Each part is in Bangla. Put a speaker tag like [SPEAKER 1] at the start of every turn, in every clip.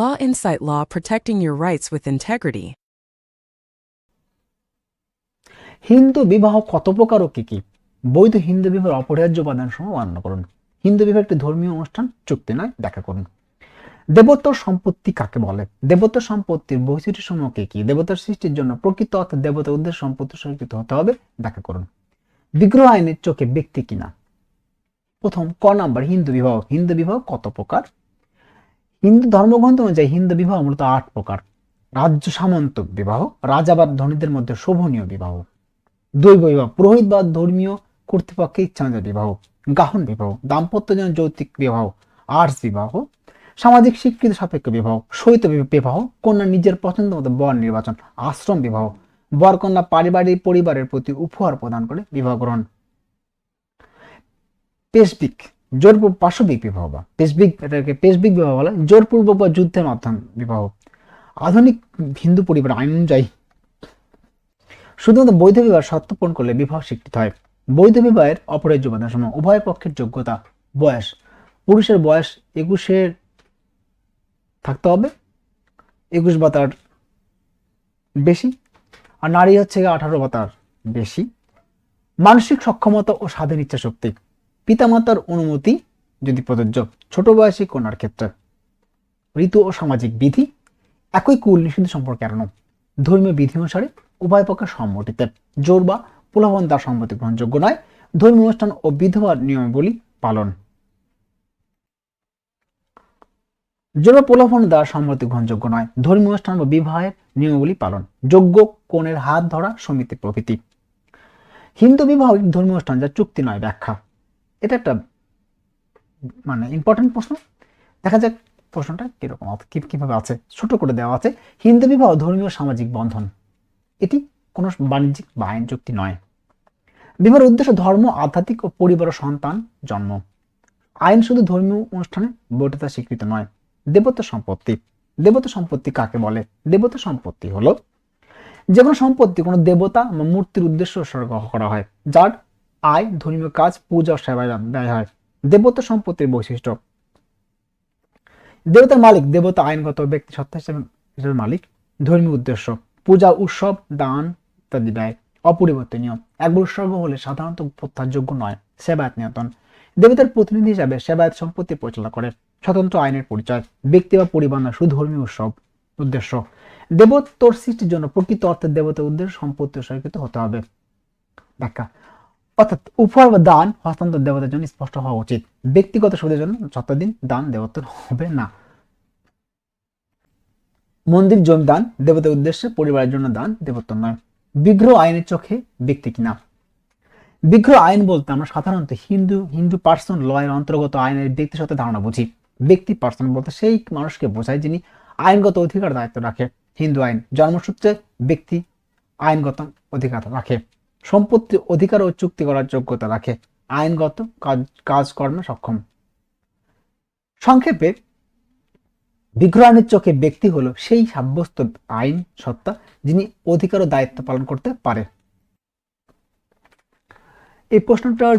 [SPEAKER 1] Law Insight Law protecting your rights with integrity.
[SPEAKER 2] Hindu বিবাহ কত প্রকার ও কি কি? বৈধ হিন্দু বিবাহের অপরিহার্য উপাদান সমূহ বর্ণনা করুন। হিন্দু বিবাহ একটি ধর্মীয় অনুষ্ঠান, চুক্তি নয় ব্যাখ্যা করুন। দেবতার সম্পত্তি কাকে বলে? দেবতার সম্পত্তির বৈশিষ্ট্য সমূহ কি কি? দেবতার সৃষ্টির জন্য প্রকৃত অর্থে দেবতার উদ্দেশ্য সম্পত্তি স্বীকৃত হতে হবে ব্যাখ্যা করুন। বিগ্রহ আইনের চোখে ব্যক্তি কিনা? প্রথম, ক নাম্বার, হিন্দু বিবাহ। হিন্দু বিবাহ কত প্রকার? হিন্দু ধর্মগ্রন্থ অনুযায়ী হিন্দু বিবাহ মূলত আট প্রকার। রাজ্য সামন্ত বিবাহ, রাজা বা ধনীদের মধ্যে শোভনীয় বিবাহ, দৈব বিবাহ, পুরোহিত বা ধর্মীয় কর্তৃপক্ষের ইচ্ছানুযায়ী বিবাহ, গাহন বিবাহ দাম্পত্যজন যৌতিক বিবাহ আর্টস বিবাহ, সামাজিক স্বীকৃতি সাপেক্ষ বিবাহ, শৈত বিবাহ, কন্যা নিজের পছন্দ মতো বর নির্বাচন, আশ্রম বিবাহ, বর কন্যা পারিবারিক পরিবারের প্রতি উপহার প্রদান করে বিবাহ গ্রহণ। পেশবিক জোরপূর্ব পাশবিক বিবাহ বা পেশবিক, এটাকে পেশবিক বিবাহ বলে, জোরপূর্ব বা যুদ্ধের মাধ্যমে বিবাহ। আধুনিক হিন্দু পরিবার আইন অনুযায়ী শুধুমাত্র বৈধ বিবাহ শর্ত পূরণ করলে বিবাহ স্বীকৃত হয়। বৈধ বিবাহের অপরাজ্য সময় উভয় পক্ষের যোগ্যতা বয়স। পুরুষের বয়স একুশের থাকতে হবে, একুশ বা তার বেশি, আর নারী হচ্ছে আঠারো বা তার বেশি। মানসিক সক্ষমতা ও স্বাধীন ইচ্ছা শক্তি পিতামাতার অনুমতি যদি প্রযোজ্য, ছোট বয়সী কন্যার ক্ষেত্রে। ঋতু ও সামাজিক বিধি একই কুল নিষিদ্ধ সম্পর্কে এড়ানো। ধর্মীয় বিধি অনুসারে উভয় পক্ষের সম্মতিতে। জোর বা প্রলোভন তার সম্মতি গ্রহণযোগ্য নয়। ধর্মীয় অনুষ্ঠান ও বিধবার নিয়মাবলী পালন। জোর প্রলোভন দ্বারা সম্মতি গ্রহণযোগ্য নয়। ধর্মীয় অনুষ্ঠান বা বিবাহের নিয়মাবলী পালন। যোগ্য কোণের হাত ধরা সমিতি প্রভৃতি হিন্দু বিবাহ ধর্মীয় অনুষ্ঠান যা চুক্তি নয় ব্যাখ্যা। এটা একটা মানে ইম্পর্টেন্ট প্রশ্ন। দেখা যাক প্রশ্নটা কীরকম কীভাবে আছে, ছোট করে দেওয়া আছে। হিন্দু বিবাহ ধর্মীয় সামাজিক বন্ধন, এটি কোনো বাণিজ্যিক বা আইন চুক্তি নয়। বিবাহের উদ্দেশ্য ধর্ম, আধ্যাত্মিক ও পরিবার সন্তান জন্ম। আইন শুধু ধর্মীয় অনুষ্ঠানে বৈধতা স্বীকৃত নয়, দেবতা সম্পত্তি। দেবতা সম্পত্তি কাকে বলে? দেবতা সম্পত্তি হলো যে কোনো সম্পত্তি কোনো দেবতা বা মূর্তির উদ্দেশ্য উৎসর্গ করা হয়, যার আয়, ধর্মীয় কাজ, পূজা সেবায় ব্যয় হয় দেবতা সম্পত্তির বৈশিষ্ট্য। দেবতার মালিক, দেবতা আইনগত ব্যক্তি, সত্তা হিসেবে মালিক। ধর্মীয় উদ্দেশ্য, পূজা, উৎসব, দান ইত্যাদি ব্যয়, অপরিবর্তনীয়। একবার উৎসর্গ হলে সাধারণত প্রত্যাহারযোগ্য নয়, সেবায়ত নিয়ন্ত্রণ। দেবতার প্রতিনিধি হিসাবে সেবায়ত সম্পত্তি পরিচালনা করে, স্বতন্ত্র আইনের পরিচয়, ব্যক্তি বা পরিবার না শুধু ধর্মীয় উৎসব, উদ্দেশ্য। দেবত্বর সৃষ্টির জন্য প্রকৃত অর্থে দেবতার উদ্দেশ্য সম্পত্তি উৎসর্গিত হতে হবে। ব্যাখ্যা অর্থাৎ উপহার বা দান হস্তান্তর দেবতার জন্য স্পষ্ট হওয়া উচিত। ব্যক্তিগত সুবিধার জন্য যতদিন দান দেবতার হবে না। মন্দির, জমি দান দেবতার উদ্দেশ্যে পরিবারের জন্য দান দেবত্ব নয়। বিগ্রহ আইনের চোখে ব্যক্তি কিনা? বিগ্রহ আইন বলতে আমরা সাধারণত হিন্দু হিন্দু পার্সন ল এর অন্তর্গত আইনের ব্যক্তির সাথে ধারণা বুঝি। ব্যক্তি, পার্সন বলতে সেই মানুষকে বোঝায় যিনি আইনগত অধিকার দায়িত্ব রাখে। হিন্দু আইন জন্মসূত্রে ব্যক্তি আইনগত অধিকার রাখে। সম্পত্তি অধিকার ও চুক্তি করার যোগ্যতা রাখে। আইনগত কাজ, কাজকর্মে সক্ষম। সংক্ষেপে বিগ্রহ আইনের চোখে ব্যক্তি হলো সেই সাব্যস্ত আইন সত্তা যিনি অধিকার ও দায়িত্ব পালন করতে পারে। এই প্রশ্নটার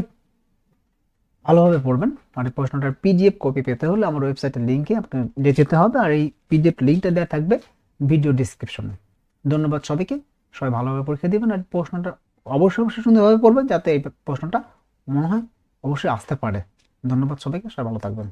[SPEAKER 2] ভালোভাবে পড়বেন। আর এই প্রশ্নটার পিডিএফ কপি পেতে হলে আমার ওয়েবসাইটের লিঙ্কে আপনার যেতে হবে। আর এই পিডিএফ লিঙ্কটা দেওয়া থাকবে ভিডিও ডিসক্রিপশনে ধন্যবাদ সবাইকে। সবাই ভালোভাবে পরীক্ষা দিবেন। আর প্রশ্নটা অবশ্যই অবশ্যই সুন্দরভাবে পড়বেন যাতে এই প্রশ্নটা মনে হয় অবশ্যই আসতে পারে। ধন্যবাদ সবাইকে, সবাই ভালো থাকবেন।